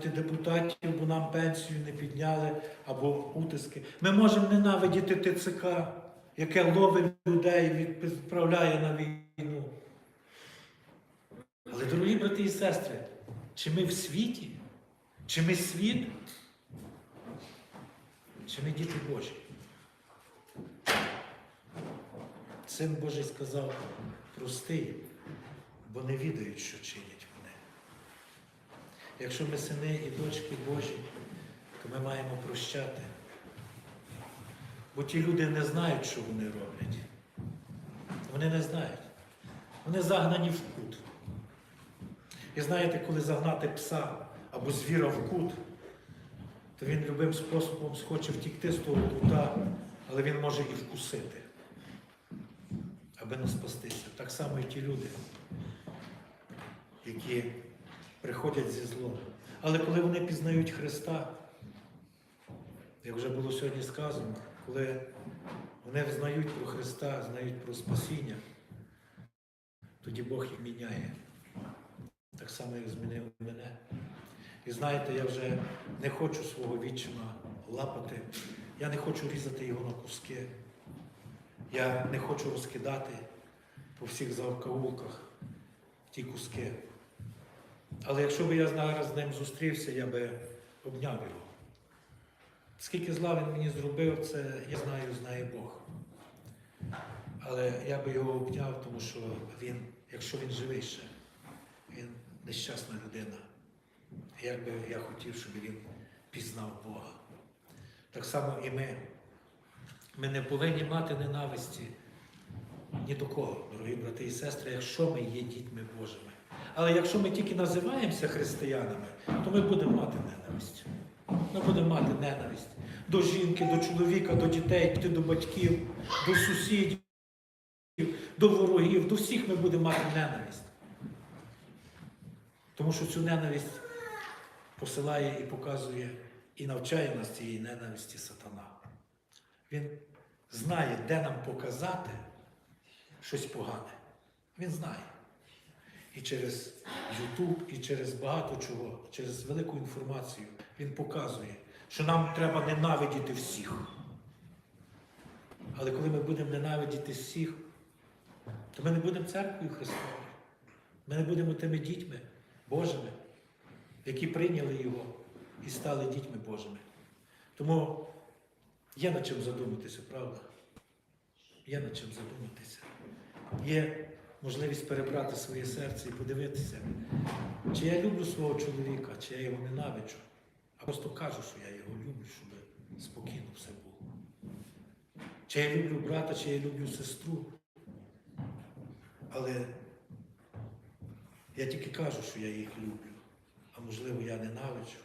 ненавидіти депутатів, бо нам пенсію не підняли або утиски. Ми можемо ненавидіти ТЦК, яке ловить людей і відправляє на війну. Але, дорогі брати і сестри, чи ми в світі? Чи ми світ? Чи ми діти Божі? Син Божий сказав, простий, бо не відають, що чинять. Якщо ми сини і дочки Божі, то ми маємо прощати. Бо ті люди не знають, що вони роблять. Вони не знають. Вони загнані в кут. І знаєте, коли загнати пса або звіра в кут, то він любим способом схоче втікти з того кута, але він може і вкусити, аби не спастися. Так само і ті люди, які приходять зі злом. Але коли вони пізнають Христа, як вже було сьогодні сказано, коли вони знають про Христа, знають про спасіння, тоді Бог їх міняє. Так само, як змінив мене. І знаєте, я вже не хочу свого відчима лапати, я не хочу різати його на куски. Я не хочу розкидати по всіх завкаулках ті куски. Але якщо б я зараз з ним зустрівся, я би обняв його. Скільки зла він мені зробив, це я знаю, знає Бог. Але я би його обняв, тому що він, якщо він живий ще, він нещасна людина. Як би я хотів, щоб він пізнав Бога. Так само і ми. Ми не повинні мати ненависті ні до кого, дорогі брати і сестри, якщо ми є дітьми Божими. Але якщо ми тільки називаємося християнами, то ми будемо мати ненависть. Ми будемо мати ненависть до жінки, до чоловіка, до дітей, до батьків, до сусідів, до ворогів, до всіх ми будемо мати ненависть. Тому що цю ненависть посилає і показує і навчає нас цієї ненависті сатана. Він знає, де нам показати щось погане. Він знає. І через YouTube, і через багато чого, через велику інформацію він показує, що нам треба ненавидіти всіх. Але коли ми будемо ненавидіти всіх, то ми не будемо церквою Христовою. Ми не будемо тими дітьми Божими, які прийняли Його і стали дітьми Божими. Тому є над чим задуматися, правда? Є над чим задуматися. Є можливість перебрати своє серце і подивитися, чи я люблю свого чоловіка, чи я його ненавиджу. А просто кажу, що я його люблю, щоб спокійно все було. Чи я люблю брата, чи я люблю сестру. Але я тільки кажу, що я їх люблю. А можливо, я ненавиджу.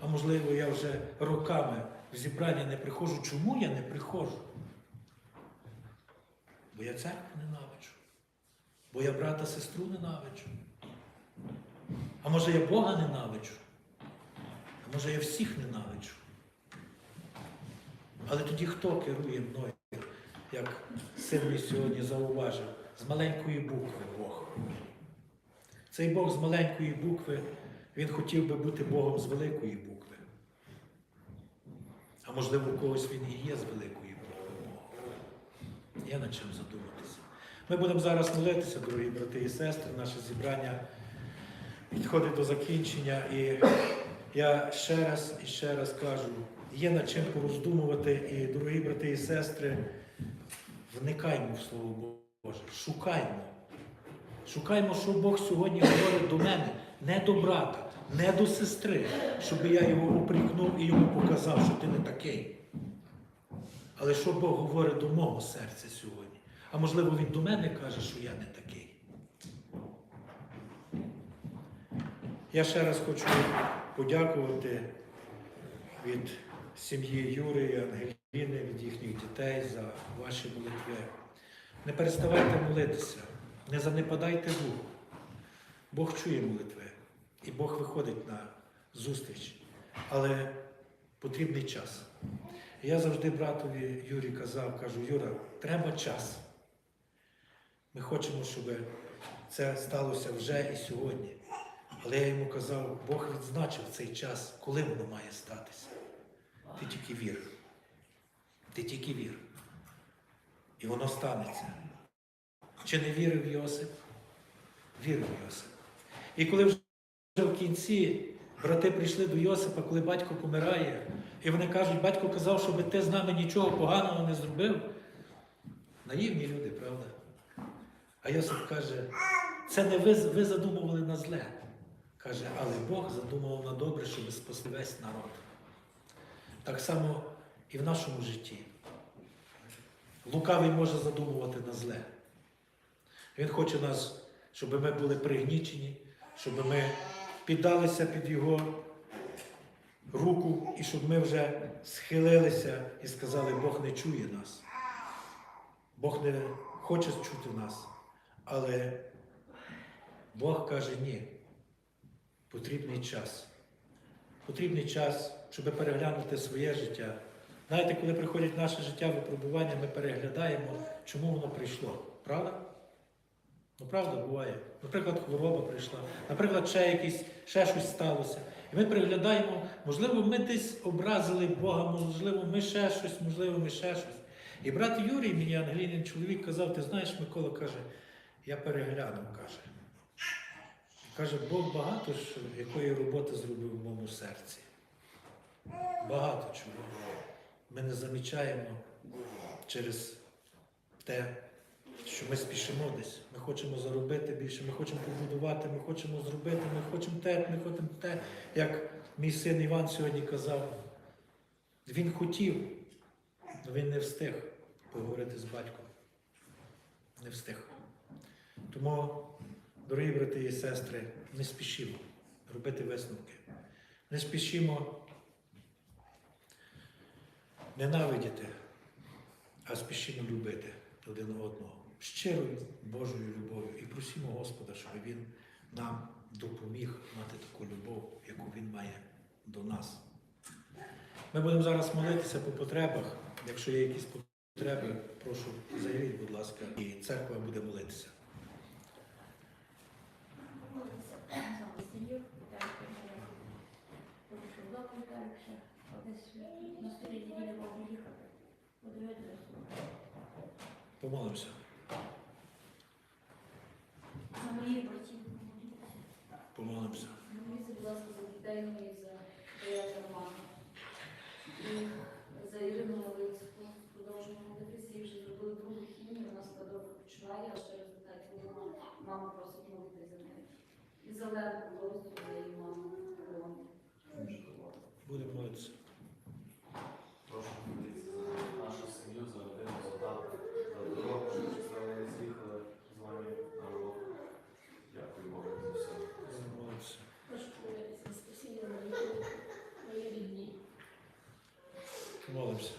А можливо, я вже роками в зібрання не приходжу. Чому я не приходжу? Бо я церкву ненавиджу. Бо я брата сестру ненавиджу. А може я Бога ненавиджу? А може я всіх ненавиджу? Але тоді хто керує мною, як син мій сьогодні зауважив, з маленької букви Бог. Цей Бог з маленької букви, він хотів би бути Богом з великої букви. А можливо, у когось він і є з великої букви Бога. Є над чим задуматися. Ми будемо зараз молитися, дорогі брати і сестри, наше зібрання підходить до закінчення. І я ще раз і ще раз кажу, є над чим пороздумувати, і, дорогі брати і сестри, вникаймо в Слово Боже, шукаймо. Шукаймо, що Бог сьогодні говорить до мене, не до брата, не до сестри, щоб я його опрікнув і йому показав, що ти не такий. Але що Бог говорить до мого серця сьогодні? А можливо, Він до мене каже, що я не такий. Я ще раз хочу подякувати від сім'ї Юри і Ангеліни, від їхніх дітей за ваші молитви. Не переставайте молитися, не занепадайте духу. Бог чує молитви, і Бог виходить на зустріч. Але потрібний час. Я завжди братові Юрі казав, кажу, Юра, треба час. Ми хочемо, щоб це сталося вже і сьогодні. Але я йому казав, Бог відзначив цей час, коли воно має статися. Ти тільки вір. Ти тільки вір. І воно станеться. Чи не вірив Йосип? Вірив Йосип. І коли вже в кінці брати прийшли до Йосипа, коли батько помирає, і вони кажуть, батько казав, щоб ти з нами нічого поганого не зробив. Наївні люди, правда? А Йосип каже, це не ви, ви задумували на зле. Каже, але Бог задумував на добре, щоб спасти весь народ. Так само і в нашому житті. Лукавий може задумувати на зле. Він хоче нас, щоб ми були пригнічені, щоб ми піддалися під Його руку і щоб ми вже схилилися і сказали, Бог не чує нас. Бог не хоче чути нас. Але Бог каже ні. Потрібний час. Потрібний час, щоб переглянути своє життя. Знаєте, коли приходять наше життя випробування, ми переглядаємо, чому воно прийшло. Правда? Ну, правда, буває. Наприклад, хвороба прийшла, наприклад, ще якісь, ще щось сталося. І ми переглядаємо, можливо, ми десь образили Бога, можливо, ми ще щось, можливо, ми ще щось. І брат Юрій, мені Ангелінин чоловік казав, ти знаєш, Микола каже, я переглянув, каже. Каже, Бог багато якої роботи зробив в моєму серці. Багато чого. Ми не замічаємо через те, що ми спішимо десь. Ми хочемо заробити більше, ми хочемо побудувати, ми хочемо зробити, ми хочемо те, ми хочемо те. Як мій син Іван сьогодні казав, він хотів, але він не встиг поговорити з батьком. Не встиг. Тому, дорогі брати і сестри, не спішімо робити висновки. Не спішімо ненавидіти, а спішімо любити один одного щирою Божою любов'ю і просімо Господа, щоб Він нам допоміг мати таку любов, яку Він має до нас. Ми будемо зараз молитися по потребах. Якщо є якісь потреби, прошу заявіть, будь ласка, і церква буде молитися. Помолимося. За моїх братів Помолимося. Моліться, будь ласка, за дітей моїх, за Бояза Романа. І за Ірину Малицьку. Продовжуємо молитися. Їй вже зробили другу хімію, вона себе добре почуває, а ще результатів немає. Мама просить молити за неї. І за Ленку Лозу, за її маму. Будемо молитися. Прошу молитися за нашу сім'ю, за родину, за тата, за дорогу, що щасливо не з'їхали з вами на роботу. Дякую Богу за все. Будемо молитися. Прошу молитися за спасіння моїх моїх рідні. Молимося.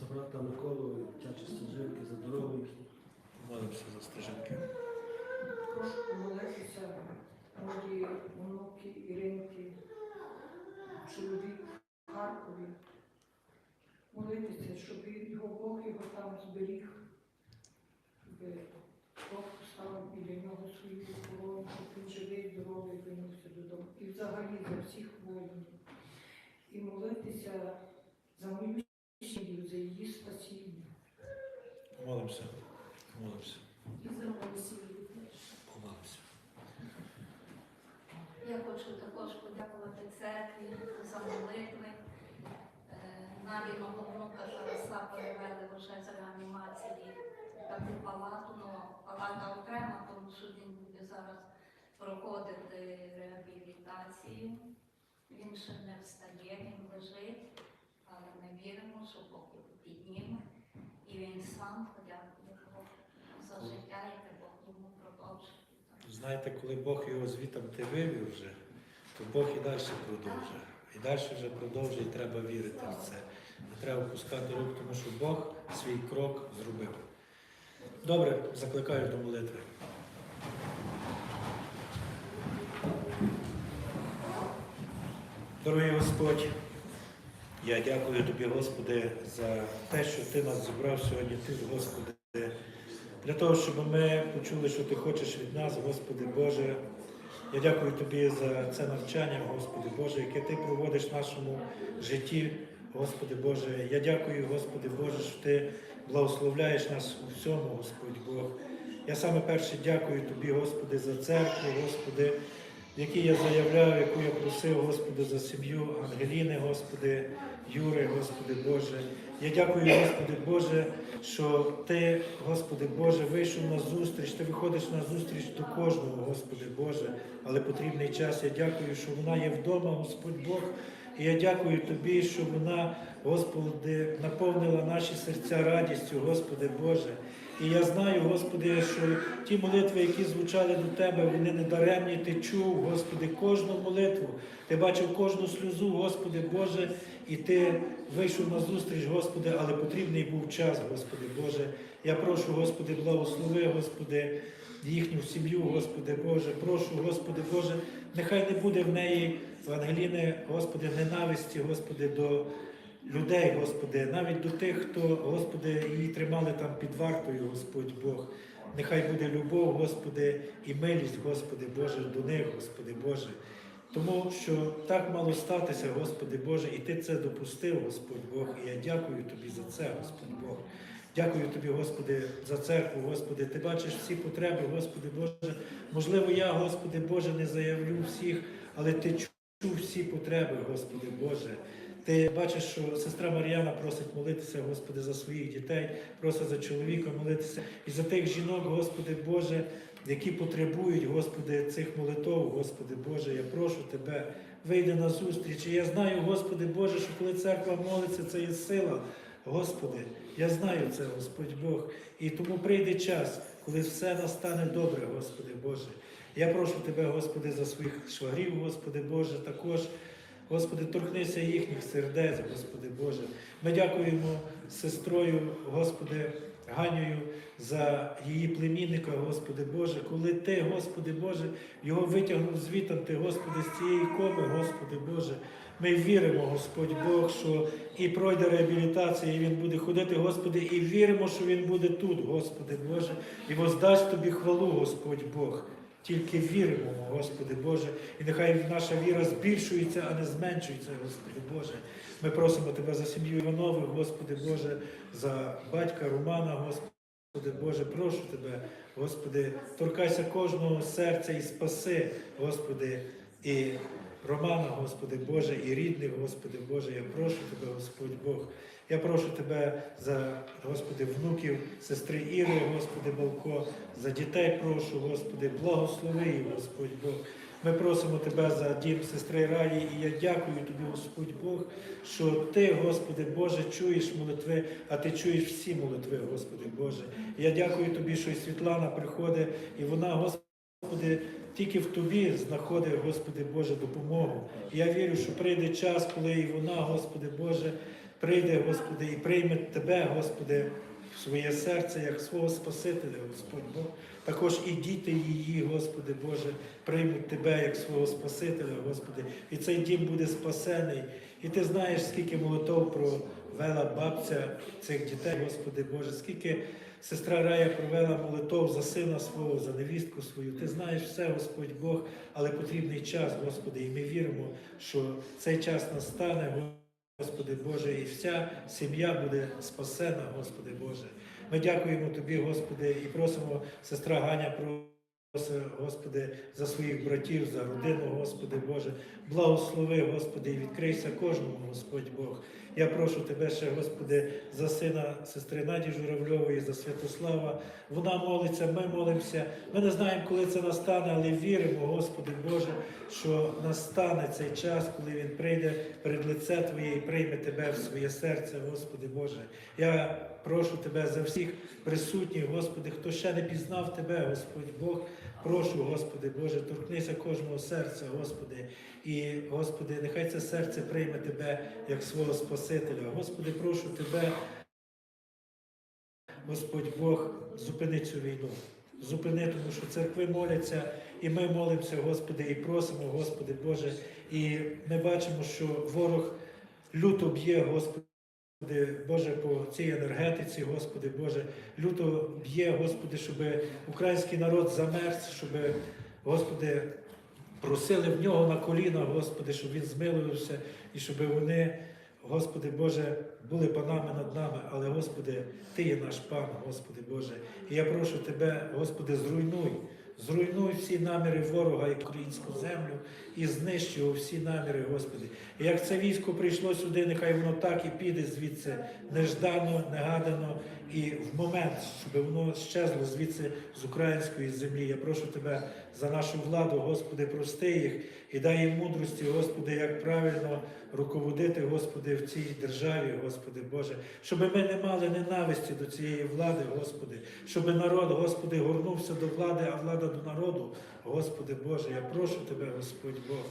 За брата Миколу, тячі стежинки, за дорогу їхню. Молимося за стежинки. Прошу помолитися моїй онуки Іринки, чоловік в Харкові. Молитися, щоб його Бог його там зберіг, щоб Бог поставив біля нього свою охорону, щоб він живий, здоровий вернувся додому. І взагалі за всіх воїнів. І молитися за мою сім'ю, за її спасіння. Молимося. Молимося. І за мою сім'ю теж. Помолимося. Я хочу також подякувати церкві за молитви. Навіть мого внука Тараса перевели вже з реанімації таку палату, ну палата окрема, тому що він буде зараз проходити реабілітацію. Він ще не встає, він лежить, але ми віримо, що Бог підніме. І він сам подякує Богу за життя, яке Бог йому продовжує. Знаєте, коли Бог його звітом ти вивів вже, то Бог і далі продовжує. І далі вже продовжує, треба вірити в це. Не треба пускати рук, тому що Бог свій крок зробив. Добре, закликаю до молитви. Дорогий Господь, я дякую тобі, Господи, за те, що ти нас зібрав сьогодні тут, Господи, для того, щоб ми почули, що ти хочеш від нас, Господи Боже, Я дякую тобі за це навчання, Господи Боже, яке ти проводиш в нашому житті, Господи Боже. Я дякую, Господи Боже, що ти благословляєш нас у всьому, Господь Бог. Я саме перше дякую тобі, Господи, за церкву, Господи, якій я заявляв, яку я просив, Господи, за сім'ю Ангеліни, Господи, Юри, Господи Боже. Я дякую, Господи Боже, що Ти, Господи Боже, вийшов на зустріч, Ти виходиш на зустріч до кожного, Господи Боже, але потрібний час. Я дякую, що вона є вдома, Господь Бог. І я дякую Тобі, що вона, Господи, наповнила наші серця радістю, Господи Боже. І я знаю, Господи, що ті молитви, які звучали до Тебе, вони не даремні. Ти чув, Господи, кожну молитву. Ти бачив кожну сльозу, Господи Боже, і Ти вийшов на зустріч, Господи, але потрібний був час, Господи Боже. Я прошу, Господи, благослови, Господи, їхню сім'ю, Господи Боже. Прошу, Господи Боже, нехай не буде в неї, в Ангеліни, Господи, ненависті, Господи, до людей, Господи, навіть до тих, хто, Господи, її тримали там під вартою, Господь Бог. Нехай буде любов, Господи, і милість, Господи Боже, до них, Господи Боже. Тому що так мало статися, Господи Боже, і Ти це допустив, Господь Бог. І я дякую Тобі за це, Господь Бог. Дякую Тобі, Господи, за церкву, Господи. Ти бачиш всі потреби, Господи Боже. Можливо, я, Господи Боже, не заявлю всіх, але Ти чув всі потреби, Господи Боже. Ти бачиш, що сестра Мар'яна просить молитися, Господи, за своїх дітей, просить за чоловіка молитися і за тих жінок, Господи Боже, які потребують, Господи, цих молитов, Господи Боже, я прошу Тебе, вийди на зустріч. І я знаю, Господи Боже, що коли церква молиться, це є сила. Господи, я знаю це, Господь Бог. І тому прийде час, коли все настане добре, Господи Боже. Я прошу Тебе, Господи, за своїх швагрів, Господи Боже, також. Господи, торкнися їхніх сердець, Господи Боже. Ми дякуємо сестрою, Господи, Ганею за її племінника, Господи Боже, коли Ти, Господи Боже, його витягнув звітом, Ти, Господи, з цієї коми, Господи Боже. Ми віримо, Господь Бог, що і пройде реабілітація, і він буде ходити, Господи, і віримо, що він буде тут, Господи Боже, і воздасть Тобі хвалу, Господь Бог. Тільки віримо, Господи Боже, і нехай наша віра збільшується, а не зменшується, Господи Боже. Ми просимо Тебе за сім'ю Іванових, Господи Боже, за батька Романа, Господи Боже, прошу Тебе, Господи, торкайся кожного серця і спаси, Господи, і Романа, Господи Боже, і рідних, Господи Боже, я прошу Тебе, Господь Бог. Я прошу Тебе за, Господи, внуків, сестри Іри, Господи, Балко, за дітей прошу, Господи, благослови їх, Господь Бог. Ми просимо Тебе за дім сестри Раї, і я дякую Тобі, Господь Бог, що Ти, Господи Боже, чуєш молитви, а Ти чуєш всі молитви, Господи Боже. Я дякую Тобі, що і Світлана приходить, і вона, Господи, тільки в Тобі знаходить, Господи Боже, допомогу. Я вірю, що прийде час, коли і вона, Господи Боже, прийде, Господи, і прийме Тебе, Господи, в своє серце, як свого Спасителя, Господь Бог. Також і діти її, Господи Боже, приймуть Тебе як свого Спасителя, Господи. І цей дім буде спасений. І ти знаєш, скільки молитов провела бабця цих дітей, Господи Боже, скільки сестра Рая провела молитов за сина свого, за невістку свою. Ти знаєш все, Господь Бог, але потрібний час, Господи, і ми віримо, що цей час настане, Господи Боже, і вся сім'я буде спасена, Господи Боже. Ми дякуємо Тобі, Господи, і просимо сестра Ганя просить, Господи, за своїх братів, за родину, Господи Боже. Благослови, Господи, і відкрийся кожному, Господь Бог. Я прошу Тебе ще, Господи, за сина сестри Наді Журавльової, за Святослава. Вона молиться, ми молимося. Ми не знаємо, коли це настане, але віримо, Господи Боже, що настане цей час, коли Він прийде перед лице Твоє і прийме Тебе в своє серце, Господи Боже. Я прошу Тебе за всіх присутніх, Господи, хто ще не пізнав Тебе, Господь Бог. Прошу, Господи Боже, торкнися кожного серця, Господи. І, Господи, нехай це серце прийме Тебе як свого Спасителя. Господи, прошу Тебе, Господь Бог, зупини цю війну. Зупини, тому що церкви моляться, і ми молимося, Господи, і просимо, Господи Боже. І ми бачимо, що ворог люто б'є, Господи. Боже, по цій енергетиці, Господи Боже, люто б'є, Господи, щоб український народ замерз, щоб, Господи, просили в нього на коліна, Господи, щоб він змилився і щоб вони, Господи Боже, були панами над нами. Але, Господи, Ти є наш пан, Господи Боже. І я прошу Тебе, Господи, зруйнуй. Зруйнуй всі наміри ворога і українську землю і його всі наміри, Господи. І як це військо прийшло сюди, нехай воно так і піде звідси неждано, негадано і в момент, щоб воно щезло звідси з української землі. Я прошу Тебе за нашу владу, Господи, прости їх і дай їм мудрості, Господи, як правильно руководити, Господи, в цій державі, Господи Боже, щоб ми не мали ненависті до цієї влади, Господи, щоб народ, Господи, горнувся до влади, а влада до народу. Господи Боже, я прошу Тебе, Господь Бог.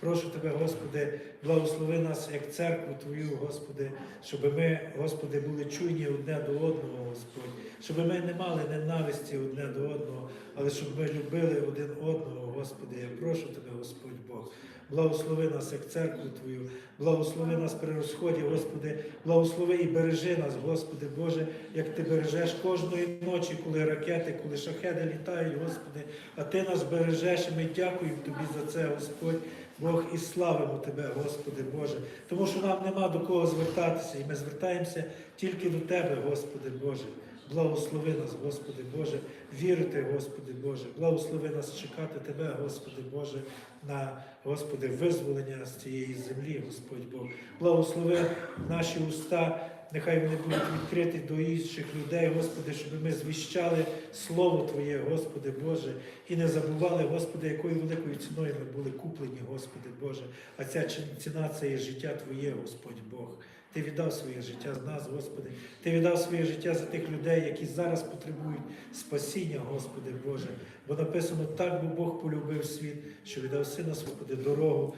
Прошу Тебе, Господи, благослови нас як церкву Твою, Господи, щоб ми, Господи, були чуйні одне до одного, Господь, щоб ми не мали ненависті одне до одного, але щоб ми любили один одного, Господи. Я прошу Тебе, Господь Бог. Благослови нас як церкву Твою, благослови нас при розході, Господи, благослови і бережи нас, Господи Боже, як Ти бережеш кожної ночі, коли ракети, коли шахеди літають, Господи, а Ти нас бережеш, і ми дякуємо Тобі за це, Господь. Бог і славимо Тебе, Господи Боже, тому що нам нема до кого звертатися, і ми звертаємося тільки до Тебе, Господи Боже. Благослови нас, Господи Боже, вірити, Господи Боже, благослови нас чекати Тебе, Господи Боже, на Господи, визволення з цієї землі, Господь Бог. Благослови наші уста, нехай вони будуть відкриті до інших людей, Господи, щоб ми звіщали Слово Твоє, Господи Боже, і не забували, Господи, якою великою ціною ми були куплені, Господи Боже. А ця ціна це є життя Твоє, Господь Бог. Ти віддав своє життя з нас, Господи. Ти віддав своє життя за тих людей, які зараз потребують спасіння, Господи Боже. Бо написано, так би Бог полюбив світ, що віддав сина Господи дорогу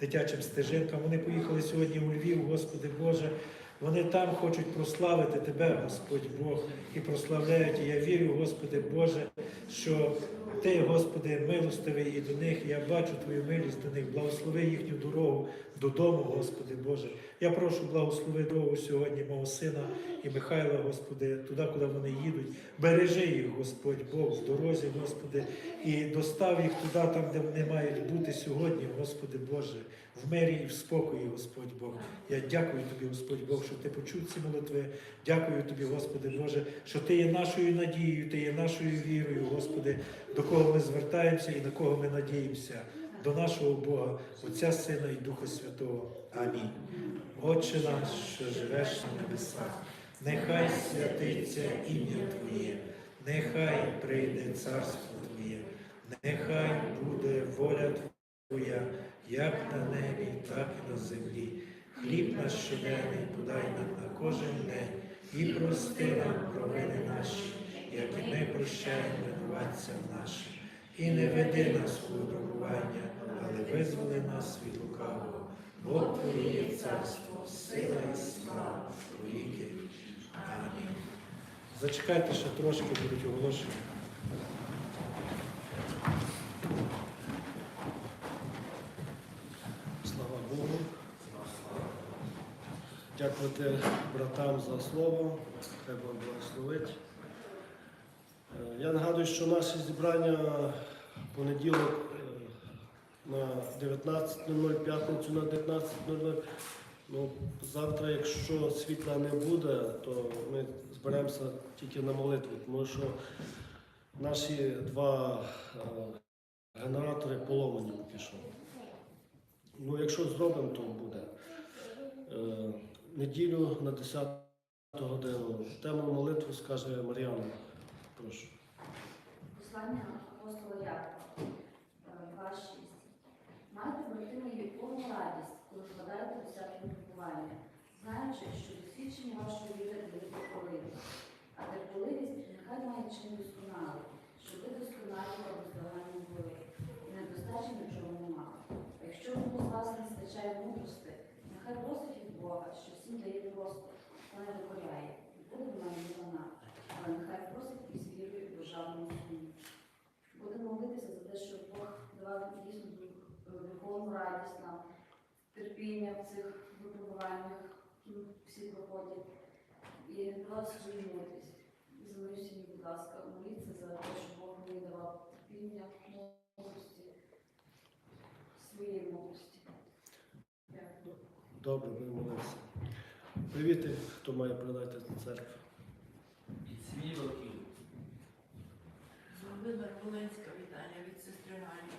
дитячим стежинкам. Вони поїхали сьогодні у Львів, Господи Боже. Вони там хочуть прославити Тебе, Господь Бог, і прославляють. І я вірю, Господи Боже, що Ти, Господи, милостивий і до них. Я бачу Твою милість до них. Благослови їхню дорогу додому, Господи Боже. Я прошу благослови дорогу сьогодні мого сина і Михайла, Господи, туди, куди вони їдуть. Бережи їх, Господь Бог, в дорозі, Господи, і достав їх туди, там, де вони мають бути сьогодні, Господи Боже, в мирі і в спокої, Господь Бог. Я дякую Тобі, Господь Бог, що Ти почув ці молитви. Дякую Тобі, Господи Боже, що Ти є нашою надією, Ти є нашою вірою, Господи, до кого ми звертаємося і на кого ми надіємося. До нашого Бога, Отця Сина і Духа Святого. Амінь. Отче наш, що живеш на небесах, нехай святиться ім'я Твоє, нехай прийде царство Твоє, нехай буде воля Твоя, як на небі, так і на землі. Хліб наш щоденний подай нам на кожен день і прости нам провини наші, як і ми прощаємо винуватцям нашим. І не веди нас у випробування, але визволи нас від лукавого. Бо Твоє царство, сила і слава Твоїки. Амінь. Зачекайте, ще трошки будуть оголошення. Слава Богу. Дякувати братам за слово. Хай Бог благословить. Е, Я нагадую, що наше зібрання понеділок е, на 19.00, п'ятницю на 19.00. Ну, завтра, якщо світла не буде, то ми зберемося тільки на молитву, тому що наші два е, генератори поломані пішов. Ну, якщо зробимо, то буде. Неділю на 10 годину. Тему молитву скаже Мар'яна. Прошу. Послання апостола Якова, 2.6. Майте, брати мої, повну радість, коли впадаєте у всяке випробування, знаючи, що досвідчення вашої віри дає терпеливість. А терпеливість нехай має чин досконалий, щоб ви досконалі та бездоганні були, і недостачі нічого не мали. А якщо кому з вас не стачає мудрости, нехай просить від Бога, що всім дає просто, не докоряє, і буде в мене вона, але нехай просить із вірою державному сумі. Будемо молитися за те, щоб Бог давав дійсно духовну радість нам, терпіння в цих випробуваннях, які всі проходять. І давав свою мудрість. І за мою сім'ю, будь ласка, моліться за те, щоб Бог мені давав терпіння, мудрості своєї. Дякую. Добре, молитися. Привіти, хто має передати до церкви. Від сім'ї років. Володимир Волинська вітання від сестри Галі.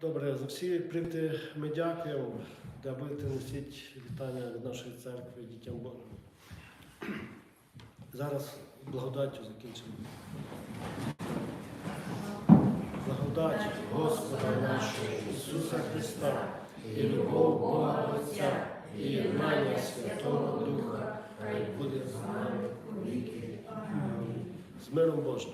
Добре, за всі привіти ми дякуємо. Де будете несіть вітання від нашої церкви дітям Божим. Зараз благодаттю закінчимо. Благодать Господа нашого Ісуса Христа і любов Бога Отця і єднання Святого Духа хай буде з нами у віки. Амінь. З миром Божим.